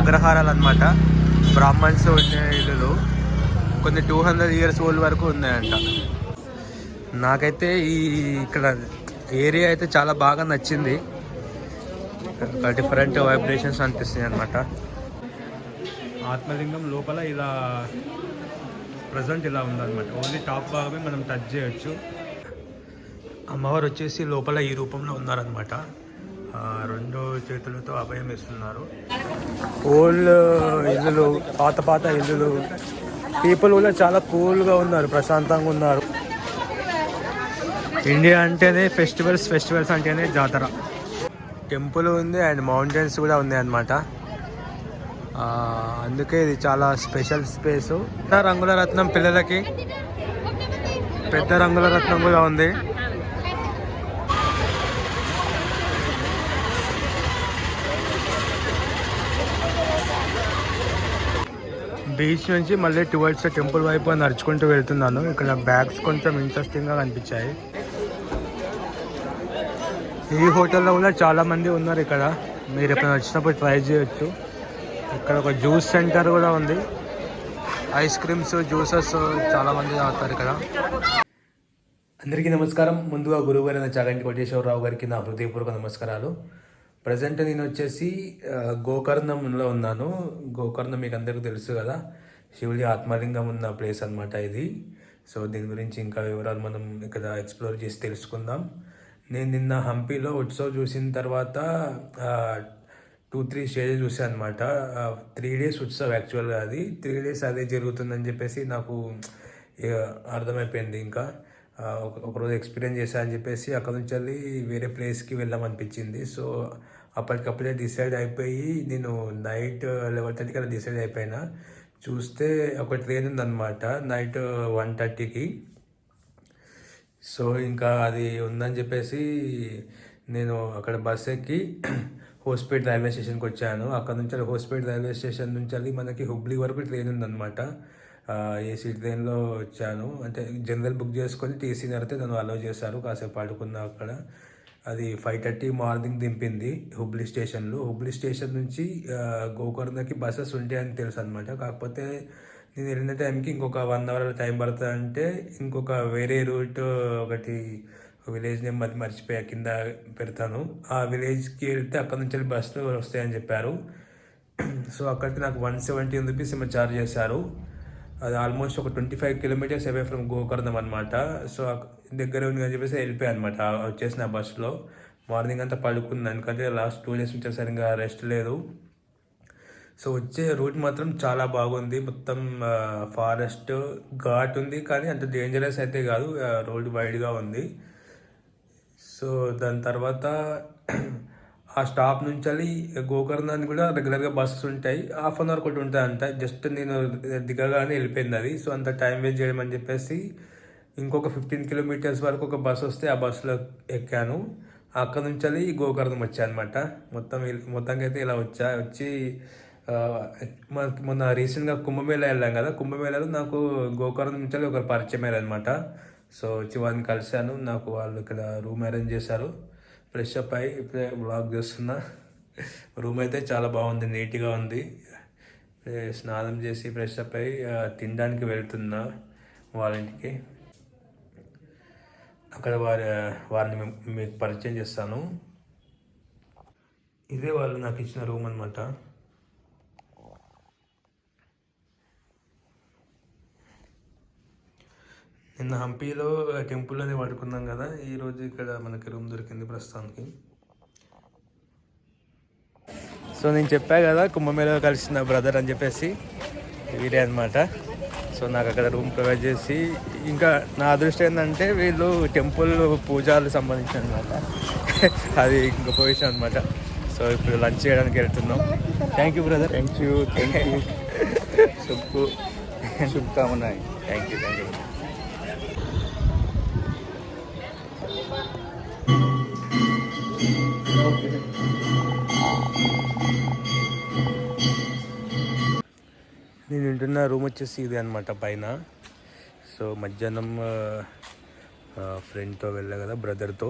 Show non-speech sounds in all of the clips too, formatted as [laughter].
అగ్రహారాలు అనమాట బ్రాహ్మణ్స్ ఉండే ఇల్లులు కొన్ని టూ హండ్రెడ్ ఇయర్స్ ఓల్డ్ వరకు ఉన్నాయంట. నాకైతే ఈ ఇక్కడ ఏరియా అయితే చాలా బాగా నచ్చింది. డిఫరెంట్ వైబ్రేషన్స్ అనిపిస్తుంది అనమాట ఆత్మలింగం లోపల ఇలా ప్రజెంట్ ఇలా ఉందన్నమాట. ఓన్లీ టాప్ భాగమే మనం టచ్ చేయొచ్చు. అమ్మవారు వచ్చేసి లోపల ఈ రూపంలో ఉన్నారనమాట రెండు చేతులతో అభయం ఇస్తున్నారు ఓల్డ్ uh, ఇల్లులు పాత పాత ఇల్లులు. పీపుల్ కూడా చాలా కూల్గా ఉన్నారు ప్రశాంతంగా ఉన్నారు. ఇండియా అంటేనే ఫెస్టివల్స్ ఫెస్టివల్స్ అంటేనే జాతర. టెంపుల్ ఉంది అండ్ మౌంటైన్స్ కూడా ఉన్నాయి అన్నమాట. అందుకే ఇది చాలా స్పెషల్ స్పేసు రంగుల రత్నం పిల్లలకి పెద్ద రంగుల రత్నం కూడా ఉంది. బీచ్ నుంచి మళ్ళీ టువర్డ్స్ టెంపుల్ వైపు నడుచుకుంటూ వెళ్తున్నాను. ఇక్కడ బ్యాగ్స్ కొంచెం ఇంట్రెస్టింగ్గా కనిపించాయి. ఈ హోటల్లో కూడా చాలామంది ఉన్నారు ఇక్కడ. మీరు ఎప్పుడైనా వచ్చినప్పుడు ట్రై చేయొచ్చు. ఇక్కడ ఒక జ్యూస్ సెంటర్ కూడా ఉంది. ఐస్ క్రీమ్స్ జ్యూసెస్ చాలామంది తాగుతారు ఇక్కడ. అందరికీ నమస్కారం. ముందుగా గురువు గారైన చాగంటి కోటేశ్వరరావు గారికి నా హృదయపూర్వక నమస్కారాలు. ప్రజెంట్ నేను వచ్చేసి గోకర్ణంలో ఉన్నాను. గోకర్ణం మీకు అందరికీ తెలుసు కదా. శివుడి ఆత్మలింగం ఉన్న ప్లేస్ అన్నమాట ఇది. సో దీని గురించి ఇంకా వివరాలు మనం ఇక్కడ ఎక్స్ప్లోర్ చేసి తెలుసుకుందాం. నేను నిన్న హంపీలో ఉత్సవ్ చూసిన తర్వాత టూ త్రీ స్టేజెస్ చూసాను అనమాట త్రీ డేస్ ఉత్సవ్ యాక్చువల్గా అది. త్రీ డేస్ అదే జరుగుతుందని చెప్పేసి నాకు ఇక అర్థమైపోయింది ఇంకా. ఒకరోజు ఎక్స్పీరియన్స్ చేశా అని చెప్పేసి అక్కడ నుంచి వెళ్ళి వేరే ప్లేస్కి వెళ్ళామనిపించింది సో అప్పటికప్పుడే డిసైడ్ అయిపోయి నేను నైట్ లెవెన్ థర్టీకి అలా డిసైడ్ అయిపోయినా. చూస్తే ఒక ట్రైన్ ఉందన్నమాట నైట్ వన్ థర్టీకి సో ఇంకా అది ఉందని చెప్పేసి నేను అక్కడ బస్ ఎక్కి హోస్పేట్ రైల్వే స్టేషన్కి వచ్చాను. అక్కడ నుంచి హోస్పేట్ రైల్వే స్టేషన్ నుంచి వెళ్ళి మనకి హుబ్లీ వరకు ట్రైన్ ఉందన్నమాట. ఏ ఏసీ వచ్చాను? అంటే జనరల్ బుక్ చేసుకొని టీసీ నడితే నన్ను అలౌ చేశారు. కాసేపు పడుకున్నా అక్కడ. అది ఫైవ్ థర్టీ మార్నింగ్ దింపింది హుబ్లీ స్టేషన్లో. హుబ్లీ స్టేషన్ నుంచి గోకర్ణకి బస్సెస్ ఉంటాయని తెలుసు అనమాట కాకపోతే నేను వెళ్ళిన టైంకి ఇంకొక వన్ అవర్ టైం పడుతుంది అంటే ఇంకొక వేరే రూట్ ఒకటి విలేజ్ నేమ్ అది మర్చిపోయా కింద పెడతాను. ఆ విలేజ్కి వెళ్తే అక్కడ నుంచి వెళ్ళి బస్సులు వస్తాయని చెప్పారు. సో అక్కడికి నాకు వన్ సెవెంటీ రూపీస్ ఏమో ఛార్జ్ చేశారు. అది ఆల్మోస్ట్ ఒక twenty five kilometres away from Gokarna అనమాట సో దగ్గర ఉంది అని చెప్పేసి వెళ్ళిపోయాను అనమాట వచ్చేసిన బస్సులో మార్నింగ్ అంతా పడుకుంది ఎందుకంటే లాస్ట్ టూ డేస్ నుంచి సరిగ్గా రెస్ట్ లేదు. సో వచ్చే రూట్ మాత్రం చాలా బాగుంది. మొత్తం ఫారెస్ట్ ఘాట్ ఉంది కానీ అంత డేంజరస్ అయితే కాదు. రోడ్ వైడ్గా ఉంది. సో దాని తర్వాత ఆ స్టాప్ నుంచి వెళ్ళి గోకర్ణానికి కూడా రెగ్యులర్గా బస్సెస్ ఉంటాయి. హాఫ్ అన్ అవర్ ఒకటి ఉంటాయి అంట జస్ట్ నేను దిగగానే వెళ్ళిపోయింది అది. సో అంత టైం వేస్ట్ చేయడం అని చెప్పేసి ఇంకొక ఫిఫ్టీన్ కిలోమీటర్స్ వరకు ఒక బస్సు వస్తే ఆ బస్సులో ఎక్కాను. అక్కడ నుంచి వెళ్ళి గోకర్ణం వచ్చా అనమాట మొత్తం మొత్తానికి అయితే ఇలా వచ్చా. వచ్చి మనకి మొన్న రీసెంట్గా కుంభమేళ వెళ్ళాం కదా. కుంభమేళలో నాకు గోకర్ణం నుంచి వెళ్ళి ఒకరు పరిచయం అయ్యారు అనమాట సో వచ్చి వాళ్ళని కలిశాను. నాకు వాళ్ళు ఇక్కడ రూమ్ అరేంజ్ చేశారు. ఫ్రెష్ అప్ అయ్యి ఇప్పుడే బ్లాగ్ చేస్తున్నా. రూమ్ అయితే చాలా బాగుంది నీట్గా ఉంది. స్నానం చేసి ఫ్రెష్ అప్ అయ్యి తినడానికి వెళ్తున్నా వాళ్ళ ఇంటికి. అక్కడ వారి వారిని మీకు పరిచయం చేస్తాను. ఇదే వాళ్ళు నాకు ఇచ్చిన రూమ్ అనమాట నిన్న హంపీలో టెంపుల్లోనే పడుకున్నాం కదా ఈరోజు ఇక్కడ మనకి రూమ్ దొరికింది ప్రస్తుతానికి. సో నేను చెప్పా కదా కుంభమేళలో కలిసిన బ్రదర్ అని చెప్పేసి వీడే అనమాట సో నాకు అక్కడ రూమ్ ప్రొవైడ్ చేసి ఇంకా నా అదృష్టం ఏంటంటే వీళ్ళు టెంపుల్ పూజలు సంబంధించిన అనమాట అది ఇంకొక విషయం అనమాట సో ఇప్పుడు లంచ్ చేయడానికి వెళ్తున్నాం. Thank you brother thank you thank you శుభ్కు శుభకామనాయి థ్యాంక్ యూ థ్యాంక్ యూ ఉంటున్న రూమ్ వచ్చేసి ఇది అనమాట పైన. సో మధ్యాహ్నం ఫ్రెండ్తో వెళ్ళా కదా బ్రదర్తో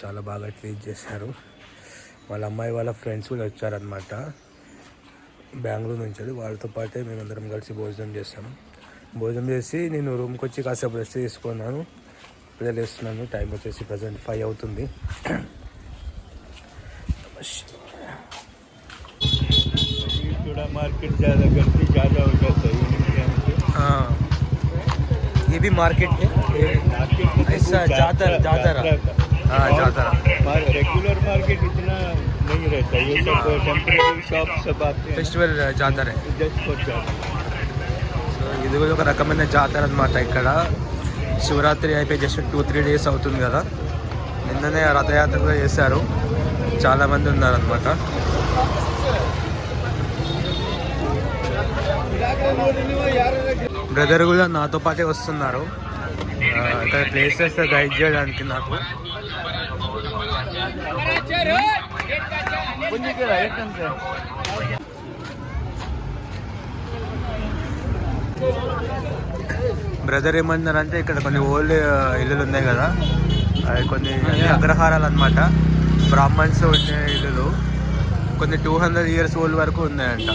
చాలా బాగా ట్రీట్ చేశారు. వాళ్ళ అమ్మాయి వాళ్ళ ఫ్రెండ్స్ కూడా వచ్చారనమాట బెంగళూరు నుంచి అది. వాళ్ళతో పాటే మేమందరం కలిసి భోజనం చేసాము భోజనం చేసి నేను రూమ్కి వచ్చి కాసేపు రెస్ట్ తీసుకున్నాను. ఇప్పుడే లేస్తున్నాను. టైం వచ్చేసి ప్రజెంట్ ఫైవ్ అవుతుంది. [clears throat] मार्केट ज़्यादा गर्दी ज़्यादा हो जाता है इवनिंग टाइम पे हाँ ये भी मार्केट है मार्केट में तो ऐसा वो जातर जातर का। हाँ और जातर मार- रेगुलर मार्केट इतना नहीं रहता ये सब टेम्परेरी शॉप सब आते हैं ఫెస్టివల్ జాతర जस्ट फॉर जाते సో ఇది కూడా ఒక రకమైన జాతర అనమాట ఇక్కడ శివరాత్రి అయిపోయి జస్ట్ టూ త్రీ డేస్ అవుతుంది కదా నిన్ననే రథయాత్ర కూడా చేశారు చాలామంది ఉన్నారనమాట బ్రదర్ కూడా నాతో పాటే వస్తున్నారు. ఇక్కడ ప్లేసెస్ గైడ్ చేయడానికి నాకు. బ్రదర్ ఏమంటున్నారంటే ఇక్కడ కొన్ని ఓల్డ్ ఇల్లులు ఉన్నాయి కదా. అవి కొన్ని అగ్రహారాలు అనమాట బ్రాహ్మణ్స్ ఉండే ఇల్లులు. కొన్ని టూ హండ్రెడ్ ఇయర్స్ ఓల్డ్ వరకు ఉన్నాయంట.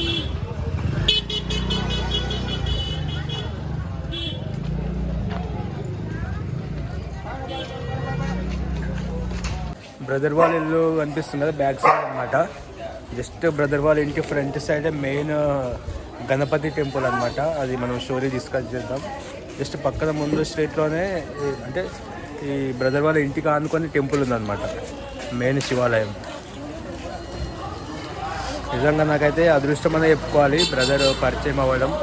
బ్రదర్ వాళ్ళ ఇల్లు కనిపిస్తుంది కదా బ్యాక్ సైడ్ అనమాట జస్ట్ బ్రదర్ వాళ్ళ ఇంటి front side main Ganapati temple అనమాట అది మనం స్టోరీ డిస్కస్ చేద్దాం. జస్ట్ పక్కన ముందు స్ట్రీట్లోనే అంటే ఈ బ్రదర్ వాళ్ళ ఇంటికి ఆనుకొని టెంపుల్ ఉందన్నమాట. మెయిన్ శివాలయం. నిజంగా నాకైతే అదృష్టం అనే చెప్పుకోవాలి బ్రదర్ పరిచయం అవ్వడం.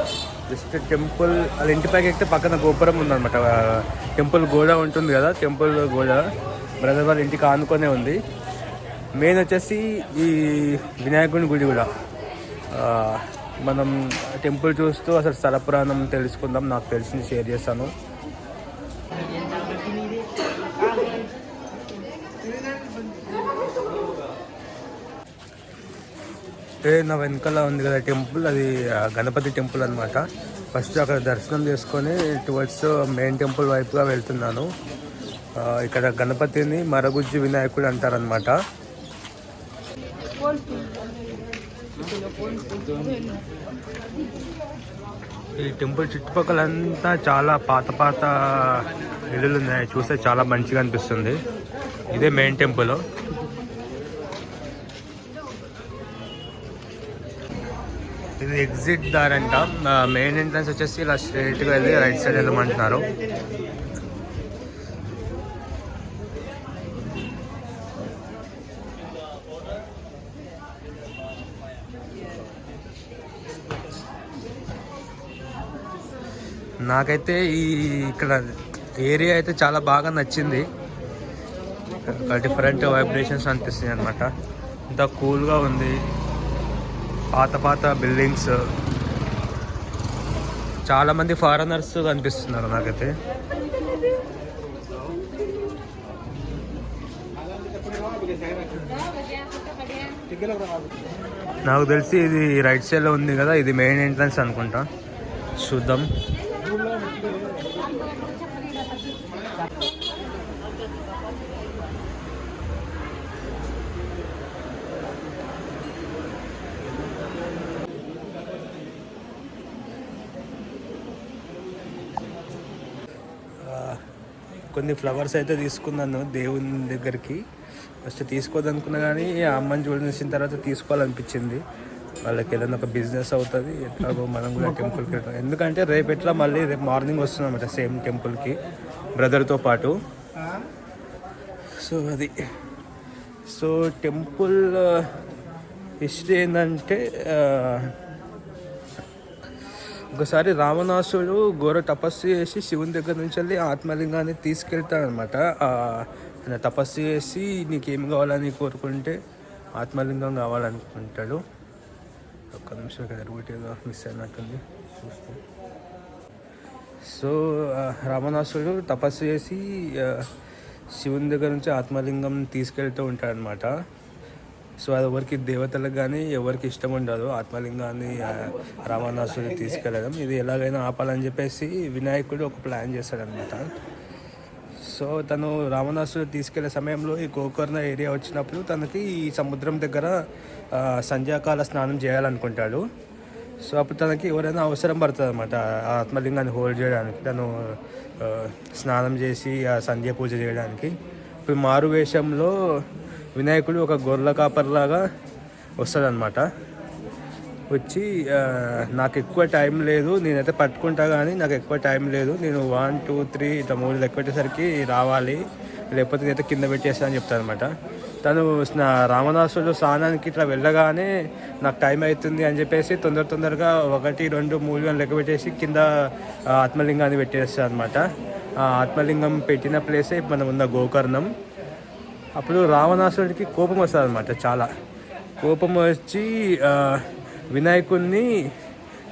జస్ట్ టెంపుల్ వాళ్ళ ఇంటి పైకి ఎక్కితే పక్కన గోపురం ఉందన్నమాట. టెంపుల్ గోడ ఉంటుంది కదా టెంపుల్ గోడ. బ్రదర్ వాళ్ళ ఇంటికి ఆనుకొనే ఉంది. మెయిన్ వచ్చేసి ఈ వినాయకుని గుడి కూడా. మనం టెంపుల్ చూస్తూ అసలు స్థల పురాణం తెలుసుకుందాం. నాకు తెలిసింది షేర్ చేస్తాను. నా వెనకాల ఉంది కదా టెంపుల్. అది గణపతి టెంపుల్ అనమాట ఫస్ట్ అక్కడ దర్శనం చేసుకొని టువర్డ్స్ మెయిన్ టెంపుల్ వైపుగా వెళ్తున్నాను. ఇక్కడ గణపతిని మరగుజ్జి వినాయకుడు అంటారనమాట ఈ టెంపుల్ చుట్టుపక్కల అంతా చాలా పాత పాత ఇల్లులు ఉన్నాయి చూస్తే చాలా మంచిగా అనిపిస్తుంది. ఇదే మెయిన్ టెంపుల్ ఇది ఎగ్జిట్ దారంట మెయిన్ ఎంట్రన్స్ వచ్చేసి ఇలా స్ట్రైట్గా వెళ్ళి రైట్ సైడ్ వెళ్ళమంటున్నారు. నాకైతే ఈ ఇక్కడ ఏరియా అయితే చాలా బాగా నచ్చింది. డిఫరెంట్ వైబ్రేషన్స్ అనిపిస్తుంది అనమాట ఇంత కూల్గా ఉంది. పాత పాత బిల్డింగ్స్. చాలామంది ఫారెనర్స్ కనిపిస్తున్నారు నాకైతే. నాకు తెలిసి ఇది రైట్ సైడ్లో ఉంది కదా ఇది మెయిన్ ఎంట్రన్స్ అనుకుంటా. చూద్దాం. కొన్ని ఫ్లవర్స్ అయితే తీసుకున్నాను దేవుని దగ్గరికి. ఫస్ట్ తీసుకోదనుకున్నా కానీ ఆ అమ్మని చూసిన తర్వాత తీసుకోవాలనిపించింది. వాళ్ళకి ఏదైనా ఒక బిజినెస్ అవుతుంది ఎట్లాగో మనం కూడా టెంపుల్కి వెళ్తాం ఎందుకంటే రేపు ఎట్లా మళ్ళీ రేపు మార్నింగ్ వస్తున్నాం సేమ్ టెంపుల్కి బ్రదర్తో పాటు. సో అది. సో టెంపుల్ హిస్టరీ ఏంటంటే ఒకసారి రావణాసుడు ఘోర తపస్సు చేసి శివుని దగ్గర నుంచి వెళ్ళి ఆత్మలింగాన్ని తీసుకెళ్తాడనమాట. ఆయన తపస్సు చేసి నీకేం కావాలని కోరుకుంటే ఆత్మలింగం కావాలనుకుంటాడు. ఒక్క నిమిషం ఇక్కడ రూట్ ఏదో మిస్ అయినట్టుంది. చూస్తాం. సో రావణాసుడు తపస్సు చేసి శివుని దగ్గర నుంచి ఆత్మలింగం తీసుకెళ్తూ ఉంటాడనమాట. సో అది ఎవరికి దేవతలకు కానీ ఎవరికి ఇష్టం ఉండదు. ఆత్మలింగాన్ని ఆ, తీసుకెళ్ళడం. ఇది ఎలాగైనా ఆపాలని చెప్పేసి వినాయకుడు ఒక ప్లాన్ చేశాడనమాట సో తను రావణాసుడు తీసుకెళ్ళే సమయంలో ఈ గోకర్ణ ఏరియా వచ్చినప్పుడు తనకి ఈ సముద్రం దగ్గర సంధ్యాకాల స్నానం చేయాలనుకుంటాడు. సో అప్పుడు తనకి ఎవరైనా అవసరం పడుతుంది అనమాట ఆత్మలింగాన్ని హోల్డ్ చేయడానికి. తను స్నానం చేసి ఆ సంధ్య పూజ చేయడానికి. ఇప్పుడు మారు వేషంలో వినాయకుడు ఒక గొర్రెల కాపర్లాగా వస్తాడనమాట వచ్చి నాకు ఎక్కువ టైం లేదు నేనైతే పట్టుకుంటా కానీ నాకు ఎక్కువ టైం లేదు నేను వన్ టూ త్రీ ఇట్లా మూడు లెక్కపెట్టేసరికి రావాలి లేకపోతే నేనైతే కింద పెట్టేస్తా అని చెప్తాను అనమాట తను నా రామదాసుడు స్నానానికి ఇట్లా వెళ్ళగానే నాకు టైం అవుతుంది అని చెప్పేసి తొందర తొందరగా ఒకటి రెండు మూడు అని లెక్క పెట్టేసి కింద ఆత్మలింగాన్ని పెట్టేస్తాను అనమాట ఆ ఆత్మలింగం పెట్టిన ప్లేసే మనం ఉన్న గోకర్ణం. అప్పుడు రావణాసుడికి కోపం వస్తుంది అనమాట చాలా. కోపం వచ్చి వినాయకుడిని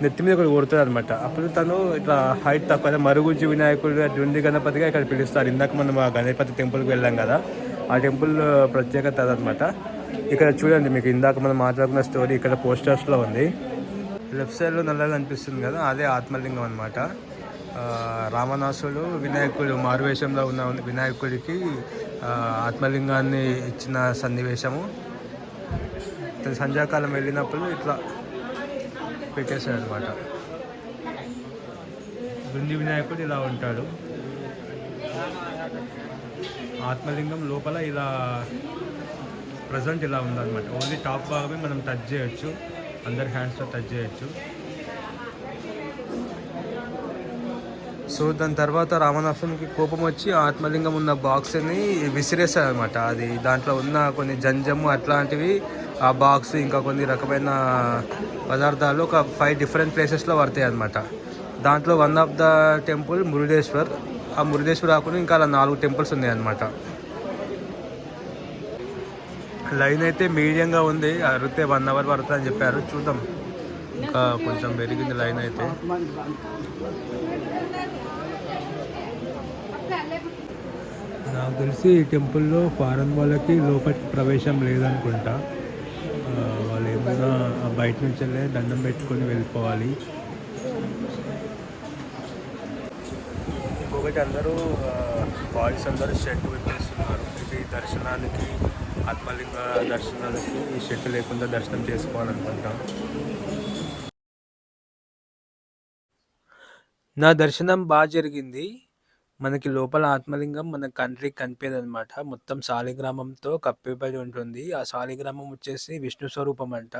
నెత్తి మీద కూడా కొడుతుంది అనమాట అప్పుడు తను ఇట్లా హైట్ తక్కువ మరుగుజ్జి వినాయకుడు డుండి గణపతిగా ఇక్కడ పిలుస్తారు ఇందాక మనం ఆ గణపతి టెంపుల్కి వెళ్ళాం కదా ఆ టెంపుల్ ప్రత్యేకత అనమాట ఇక్కడ చూడండి మీకు ఇందాక మనం మాట్లాడుకున్న స్టోరీ ఇక్కడ పోస్టర్స్లో ఉంది. లెఫ్ట్ సైడ్లో నల్లగా అనిపిస్తుంది కదా అదే ఆత్మలింగం అనమాట రామనాసుడు వినాయకుడు మారువేషంలో ఉన్న వినాయకుడికి ఆత్మలింగాన్ని ఇచ్చిన సన్నివేశము. సంధ్యాకాలం వెళ్ళినప్పుడు ఇట్లా పెట్టేశాడు అనమాట బృంది వినాయకుడు ఇలా ఉంటాడు. ఆత్మలింగం లోపల ఇలా ప్రజెంట్ ఇలా ఉందన్నమాట. ఓన్లీ టాప్ భాగమే మనం టచ్ చేయొచ్చు. అందరి హ్యాండ్స్తో టచ్ చేయొచ్చు. సో దాని తర్వాత రామనాథునికి కోపం వచ్చి ఆత్మలింగం ఉన్న బాక్స్ని విసిరేస్తాడు అనమాట అది దాంట్లో ఉన్న కొన్ని జంజము అట్లాంటివి ఆ బాక్స్ ఇంకా కొన్ని రకమైన పదార్థాలు ఒక ఫైవ్ డిఫరెంట్ ప్లేసెస్లో పడతాయి అనమాట దాంట్లో one of the temple Murudeshwar. ఆ మురుడేశ్వర్ కాకుండా ఇంకా అలా నాలుగు టెంపుల్స్ ఉన్నాయి అనమాట లైన్ అయితే మీడియంగా ఉంది. అరిగితే వన్ అవర్ పడుతుంది అని చెప్పారు. చూద్దాం. ఇంకా కొంచెం పెరిగింది లైన్ అయితే. నాకు తెలిసి ఈ టెంపుల్లో ఫారెన్ వాళ్ళకి లోపలికి ప్రవేశం లేదనుకుంటా. వాళ్ళు ఏమైనా బయట నుంచి వెళ్ళే దండం పెట్టుకొని వెళ్ళిపోవాలి. ఇంకొకటి అందరూ బాయ్స్ అందరూ షర్ట్ విప్పేస్తున్నారు ఇది దర్శనానికి ఆత్మలింగ దర్శనానికి ఈ షర్ట్ లేకుండా దర్శనం చేసుకోవాలనుకుంటాం. నా దర్శనం బాగా జరిగింది. మనకి లోపల ఆత్మలింగం మన కంట్రీకి కనిపించదు అనమాట మొత్తం శాలిగ్రామంతో కప్పిబడి ఉంటుంది. ఆ శాలిగ్రామం వచ్చేసి విష్ణు స్వరూపం అంట.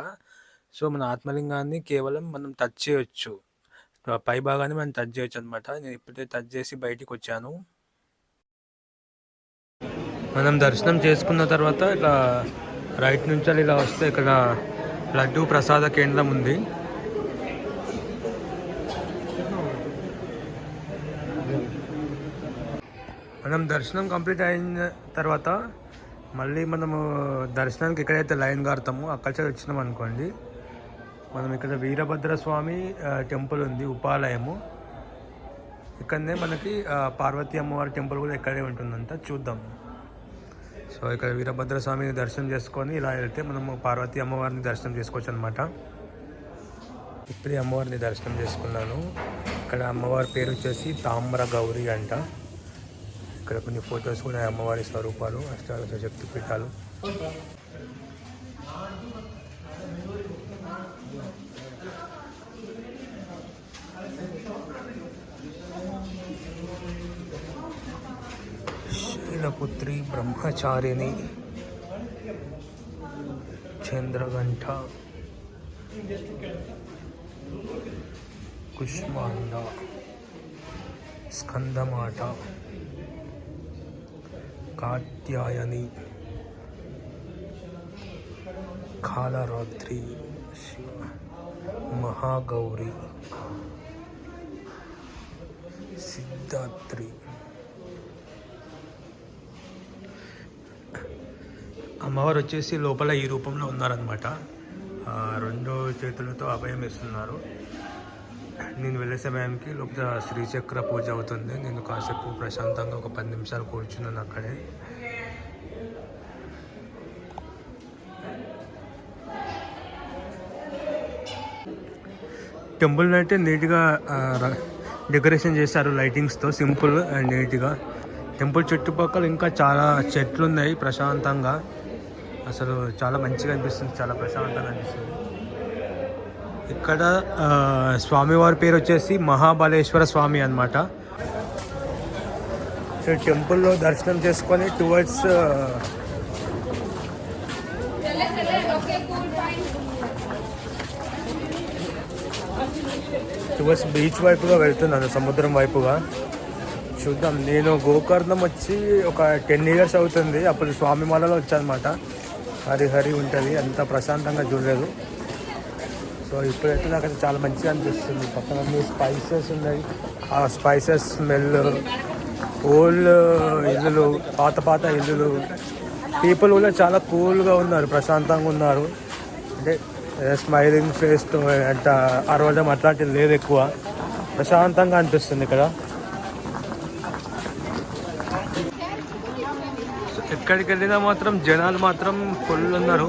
సో మన ఆత్మలింగాన్ని కేవలం మనం టచ్ చేయొచ్చు. పై భాగాన్ని మనం టచ్ చేయొచ్చు అనమాట నేను ఇప్పుడే టచ్ చేసి బయటికి వచ్చాను. మనం దర్శనం చేసుకున్న తర్వాత ఇట్లా రైట్ నుంచి ఇలా వస్తే ఇక్కడ లడ్డు ప్రసాద కేంద్రం ఉంది. మనం దర్శనం కంప్లీట్ అయిన తర్వాత మళ్ళీ మనము దర్శనానికి ఎక్కడైతే లైన్ కడతామో అక్కడ సైడ్ వచ్చినాం అనుకోండి మనం ఇక్కడ వీరభద్ర స్వామి టెంపుల్ ఉంది ఉపాలయము. ఇక్కడనే మనకి పార్వతీ అమ్మవారి టెంపుల్ కూడా ఇక్కడే ఉంటుందంట చూద్దాం. సో ఇక్కడ వీరభద్ర స్వామిని దర్శనం చేసుకొని ఇలా వెళ్తే మనము పార్వతీ అమ్మవారిని దర్శనం చేసుకోవచ్చు అనమాట ఇప్పుడే అమ్మవారిని దర్శనం చేసుకున్నాను. ఇక్కడ అమ్మవారి పేరు వచ్చేసి తామ్ర గౌరి అంట. ఇక్కడ కొన్ని ఫొటోస్ కూడా అమ్మవారి స్వరూపాలు అష్టాదశ శక్తి పీఠాలు. శైలపుత్రి బ్రహ్మచారిణి చంద్రగంట కుష్మాండ స్కందమాట కాత్యాయని కాలరాత్రి మహాగౌరి సిద్ధాత్రి. అమ్మవారు వచ్చేసి లోపల ఈ రూపంలో ఉన్నారనమాట రెండు చేతులతో అభయం ఇస్తున్నారు నేను వెళ్ళే సమయానికి లోపల శ్రీచక్ర పూజ అవుతుంది. నేను కాసేపు ప్రశాంతంగా ఒక పది నిమిషాలు కూర్చున్నాను అక్కడే. టెంపుల్ అయితే నీట్గా డెకరేషన్ చేశారు లైటింగ్స్తో సింపుల్ అండ్ నీట్గా. టెంపుల్ చుట్టుపక్కల ఇంకా చాలా చెట్లు ఉన్నాయి ప్రశాంతంగా. అసలు చాలా మంచిగా అనిపిస్తుంది చాలా ప్రశాంతంగా అనిపిస్తుంది. ఇక్కడ స్వామివారి పేరు వచ్చేసి మహాబలేశ్వర స్వామి అన్నమాట. సో టెంపుల్లో దర్శనం చేసుకొని టువర్డ్స్ టువర్డ్స్ బీచ్ వైపుగా వెళ్తున్నాను సముద్రం వైపుగా. చూద్దాం. నేను గోకర్ణం వచ్చి ఒక టెన్ ఇయర్స్ అవుతుంది. అప్పుడు స్వామిమాలలో వచ్చానమాట. హరి హరి ఉంటుంది. అంత ప్రశాంతంగా చూడలేదు. సో ఇప్పుడైతే నాకు అది చాలా మంచిగా అనిపిస్తుంది. పక్కన అన్ని స్పైసెస్ ఉన్నాయి. ఆ స్పైసెస్ స్మెల్ ఓల్డ్ ఇల్లులు పాత పాత ఇల్లులు. పీపుల్ కూడా చాలా కూల్గా ఉన్నారు ప్రశాంతంగా ఉన్నారు. అంటే స్మైలింగ్ ఫేస్ అంట అరవడం అట్లాంటిది లేదు ఎక్కువ. ప్రశాంతంగా అనిపిస్తుంది ఇక్కడ. ఎక్కడికి వెళ్ళినా మాత్రం జనాలు మాత్రం ఫుల్ ఉన్నారు.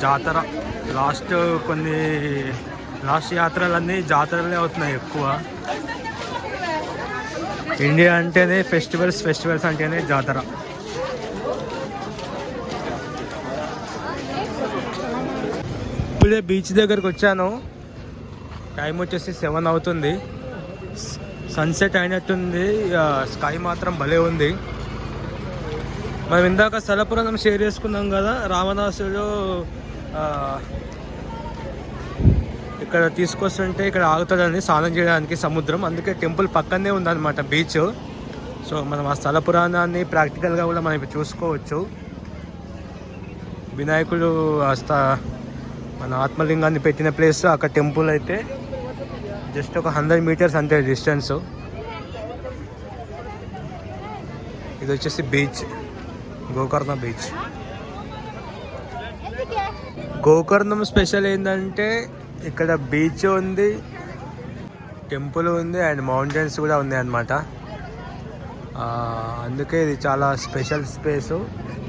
జాతర. లాస్ట్ కొన్ని లాస్ట్ యాత్రలన్నీ జాతరలే అవుతున్నాయి ఎక్కువ. ఇండియా అంటేనే ఫెస్టివల్స్ ఫెస్టివల్స్ అంటేనే జాతర. ఇప్పుడే బీచ్ దగ్గరకు వచ్చాను. టైం వచ్చేసి సెవెన్ అవుతుంది. సన్సెట్ అయినట్టుంది. స్కై మాత్రం భలే ఉంది. మనం ఇందాక స్థలపురాణం షేర్ చేసుకున్నాం కదా రామదాసుడు ఇక్కడ తీసుకొస్తుంటే ఇక్కడ ఆగుతాడని స్నానం చేయడానికి సముద్రం. అందుకే టెంపుల్ పక్కనే ఉందన్నమాట బీచ్. సో మనం ఆ స్థల పురాణాన్ని ప్రాక్టికల్గా కూడా మనం ఇప్పుడు చూసుకోవచ్చు. వినాయకుడు ఆ స్థ మన ఆత్మలింగాన్ని పెట్టిన ప్లేస్ అక్కడ టెంపుల్ అయితే జస్ట్ ఒక హండ్రెడ్ మీటర్స్ అంతే డిస్టెన్స్. ఇది వచ్చేసి beach. Gokarna beach. Gokarna special ఏంటంటే ఇక్కడ బీచ్ ఉంది టెంపుల్ ఉంది అండ్ మౌంటైన్స్ కూడా ఉంది అనమాట అందుకే ఇది చాలా స్పెషల్ స్పేస్.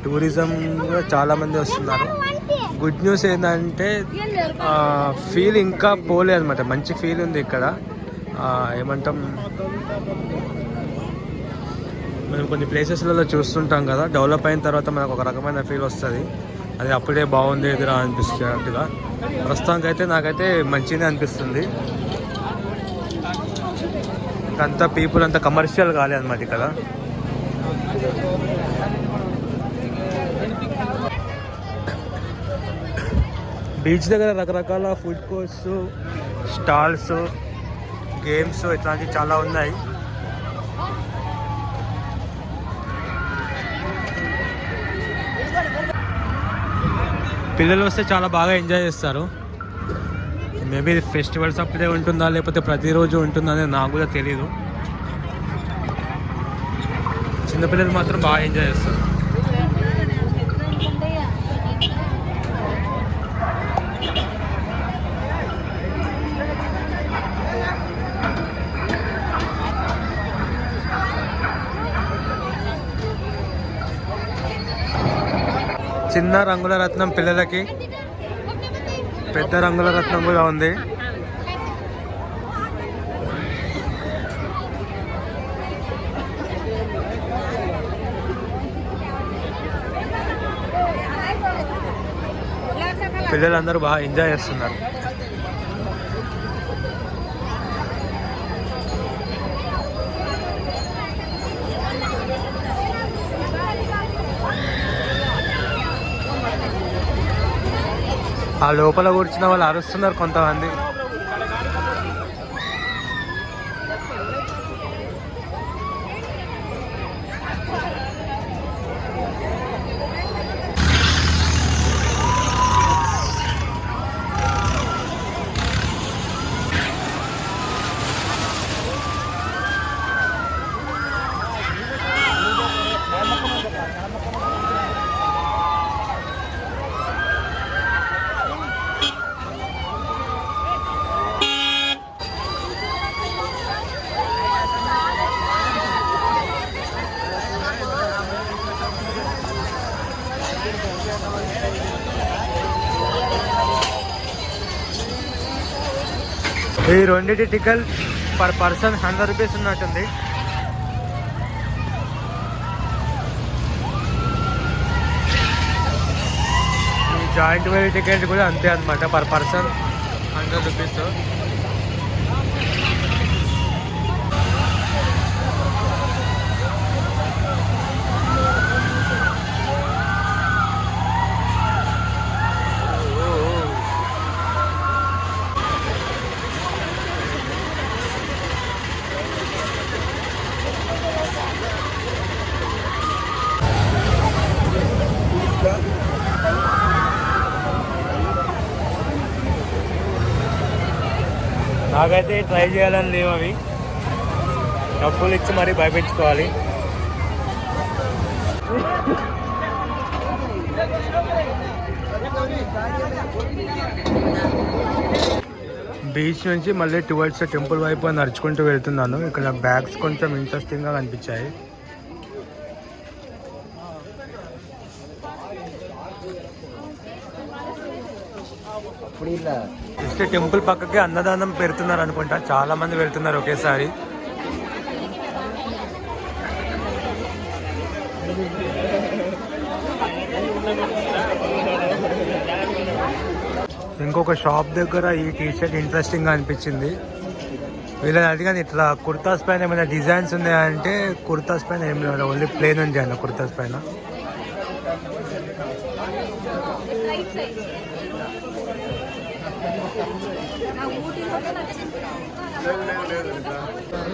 టూరిజం కూడా చాలామంది వస్తున్నారు. గుడ్ న్యూస్ ఏంటంటే ఫీల్ ఇంకా పోలే అనమాట మంచి ఫీల్ ఉంది ఇక్కడ. ఏమంటాం? మనం కొన్ని ప్లేసెస్లలో చూస్తుంటాం కదా డెవలప్ అయిన తర్వాత మనకు ఒక రకమైన ఫీల్ వస్తుంది. అది అప్పుడే బాగుంది ఎదురా అనిపిస్తున్నట్టుగా ప్రస్తుతానికి అయితే నాకైతే మంచిగానే అనిపిస్తుంది. అంతా పీపుల్ అంతా కమర్షియల్ కాలే అనమాట ఇక్కడ. బీచ్ దగ్గర రకరకాల ఫుడ్ కోర్ట్స్ స్టాల్స్ గేమ్స్ ఇట్లాంటివి చాలా ఉన్నాయి. పిల్లలు వస్తే చాలా బాగా ఎంజాయ్ చేస్తారు. మేబీ ఫెస్టివల్స్ అప్పుడే ఉంటుందా లేకపోతే ప్రతిరోజు ఉంటుందా అనేది నాకు కూడా తెలియదు చిన్నపిల్లలు మాత్రం బాగా ఎంజాయ్ చేస్తారు. చిన్న రంగుల రత్నం పిల్లలకి. పెద్ద రంగుల రత్నం కూడా ఉంది. పిల్లలందరూ బాగా ఎంజాయ్ చేస్తున్నారు. ఆ లోపల కూర్చున్న వాళ్ళు అరుస్తున్నారు కొంతమంది. ఈ రెండింటి ticket per person hundred rupees ఉన్నట్టుంది. ఈ జాయింట్ వెల్ టికెట్ కూడా అంతే అనమాట పర్ పర్సన్ హండ్రెడ్ రూపీస్. నాకైతే ట్రై చేయాలని లేవు అవి. డబ్బులు ఇచ్చి మరీ భయపించుకోవాలి బీచ్ నుంచి మళ్ళీ టువర్డ్స్ టెంపుల్ వైపు నడుచుకుంటూ వెళ్తున్నాను. ఇక్కడ బ్యాగ్స్ కొంచెం ఇంట్రెస్టింగ్గా కనిపించాయి. జస్ట్ టెంపుల్ పక్కకి అన్నదానం పెడుతున్నారు అనుకుంటా. చాలా మంది వెళ్తున్నారు ఒకేసారి. ఇంకొక షాప్ దగ్గర ఈ టీషర్ట్ ఇంట్రెస్టింగ్గా అనిపించింది. వీళ్ళని అడిగాను ఇట్లా కుర్తాస్ పైన ఏమైనా డిజైన్స్ ఉన్నాయంటే కుర్తాస్ పైన ఏం లేదు. ఓన్లీ ప్లేన్ ఉంది అన్న కుర్తాస్ పైన.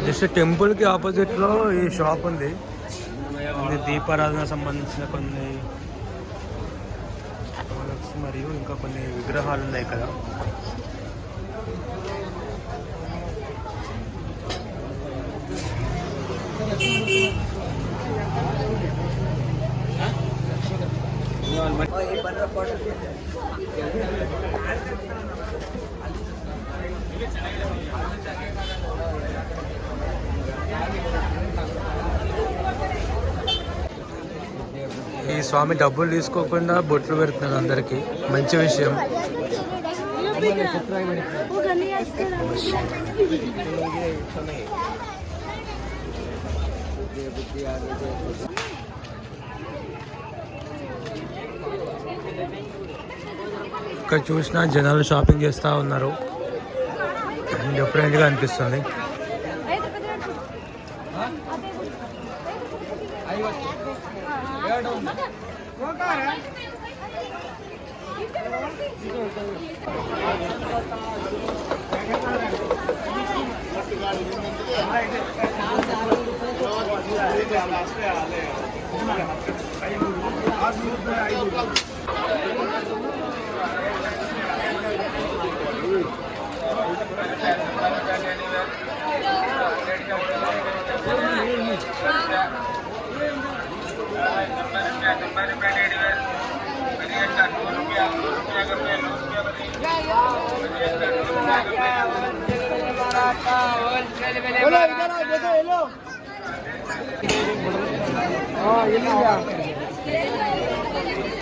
జస్ట్ టెంపుల్కి ఆపోజిట్లో ఈ షాప్ ఉంది. దీపారాధన సంబంధించిన కొన్ని మరియు ఇంకా కొన్ని విగ్రహాలు ఉన్నాయి కదా ఈ ఈ స్వామి డబ్బులు తీసుకోకుండా బొట్లు పెడుతున్నాడు అందరికి. మంచి విషయం. ఇక్కడ చూసిన జనాలు షాపింగ్ చేస్తూ ఉన్నారు. డిఫరెంట్గా అనిపిస్తుంది.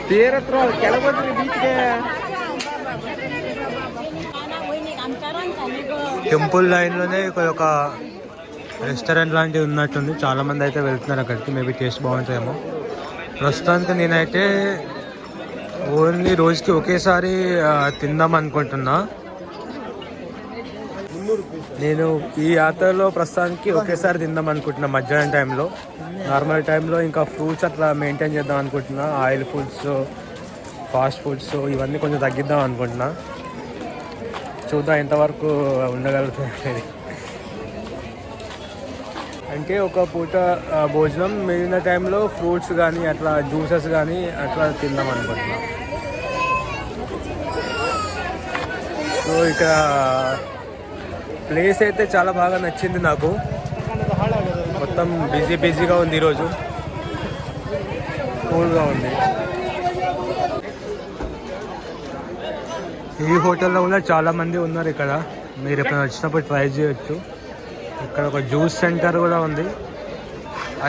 ತೀರತ್ರ ಕೆಳಗೊಟ್ರಿ ಬೀಚ್ಗೆ టెంపుల్ లైన్లోనే ఇక్కడ ఒక రెస్టారెంట్ లాంటివి ఉన్నట్టుంది చాలా మంది అయితే వెళ్తున్నారు అక్కడికి మేబీ టేస్ట్ బాగుంటుందేమో ప్రస్తుతానికి నేనైతే ఓన్లీ రోజుకి ఒకేసారి ఆ, తిందాం అనుకుంటున్నా నేను ఈ యాత్రలో ప్రస్తుతానికి ఒకేసారి తిందాం అనుకుంటున్నా మధ్యాహ్నం టైంలో నార్మల్ టైంలో ఇంకా ఫ్రూట్స్ అట్లా మెయింటైన్ చేద్దాం అనుకుంటున్నా. ఆయిల్ ఫుడ్స్ ఫాస్ట్ ఫుడ్స్ ఇవన్నీ కొంచెం తగ్గిద్దాం అనుకుంటున్నా. చూద్దాం ఎంతవరకు ఉండగలుగుతుంది అంటే ఒక పూట భోజనం మిగిలిన టైంలో ఫ్రూట్స్ కానీ అట్లా జ్యూసెస్ కానీ అట్లా తిందాం అనుకుంటున్నాం. సో ఇక్కడ ప్లేస్ అయితే చాలా బాగా నచ్చింది నాకు. మొత్తం బిజీ బిజీగా ఉంది ఈరోజు. కూల్గా ఉంది. ఈ హోటల్లో కూడా చాలామంది ఉన్నారు ఇక్కడ. మీరు ఎప్పుడైనా వచ్చినప్పుడు ట్రై చేయొచ్చు. ఇక్కడ ఒక జ్యూస్ సెంటర్ కూడా ఉంది.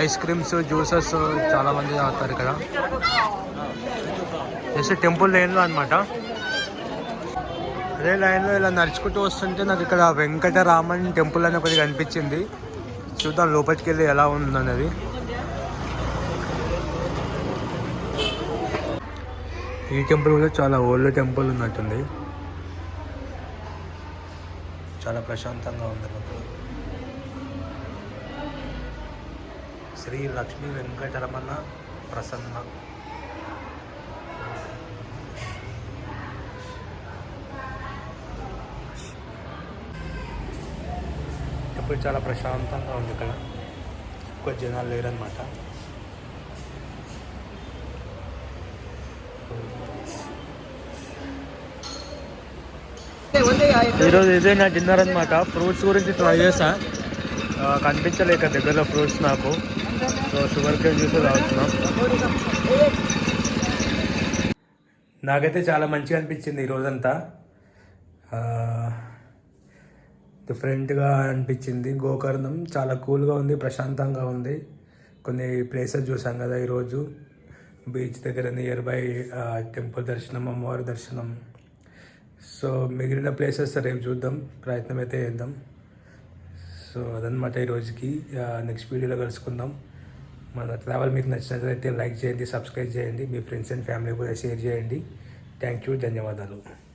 ఐస్ క్రీమ్స్ జ్యూసెస్ చాలామంది తాగుతారు ఇక్కడ. జస్ట్ టెంపుల్ లేన్లో అనమాట అదే లైన్లో ఇలా నడుచుకుంటూ వస్తుంటే నాకు ఇక్కడ వెంకటరామన్ టెంపుల్ అని ఒకటి కనిపించింది. చూద్దాం లోపలికి వెళ్ళి ఎలా ఉందన్నది. ఈ టెంపుల్ కూడా చాలా ఓల్డ్ టెంపుల్ ఉన్నట్టుంది. చాలా ప్రశాంతంగా ఉంది శ్రీ లక్ష్మీ వెంకటరమణ ప్రసన్న టెంపుల్ చాలా ప్రశాంతంగా ఉంది ఇక్కడ. ఎక్కువ జనాలు లేరనమాట ఈరోజు ఇదే నా డిన్నర్ అనమాట ఫ్రూట్స్ గురించి ట్రై చేసా కనిపించలేక దగ్గరలో ఫ్రూట్స్ నాకు. సో షుగర్ కేన్ జ్యూస్ తాగుతున్నాం. నాకైతే చాలా మంచిగా అనిపించింది ఈ రోజంతా. ఆ, డిఫరెంట్గా అనిపించింది. గోకర్ణం చాలా కూల్గా ఉంది ప్రశాంతంగా ఉంది. కొన్ని ప్లేసెస్ చూసాం కదా ఈరోజు. బీచ్ దగ్గర నియర్ బై టెంపుల్ దర్శనం అమ్మవారి దర్శనం. సో మిగిలిన ప్లేసెస్ రేపు చూద్దాం ప్రయత్నం అయితే చేద్దాం. సో అదనమాట ఈ రోజుకి నెక్స్ట్ వీడియోలో కలుసుకుందాం. మన ట్రావెల్ మీకు నచ్చినట్లయితే లైక్ చేయండి సబ్స్క్రైబ్ చేయండి. మీ ఫ్రెండ్స్ అండ్ ఫ్యామిలీ కూడా షేర్ చేయండి. థ్యాంక్ యూ ధన్యవాదాలు.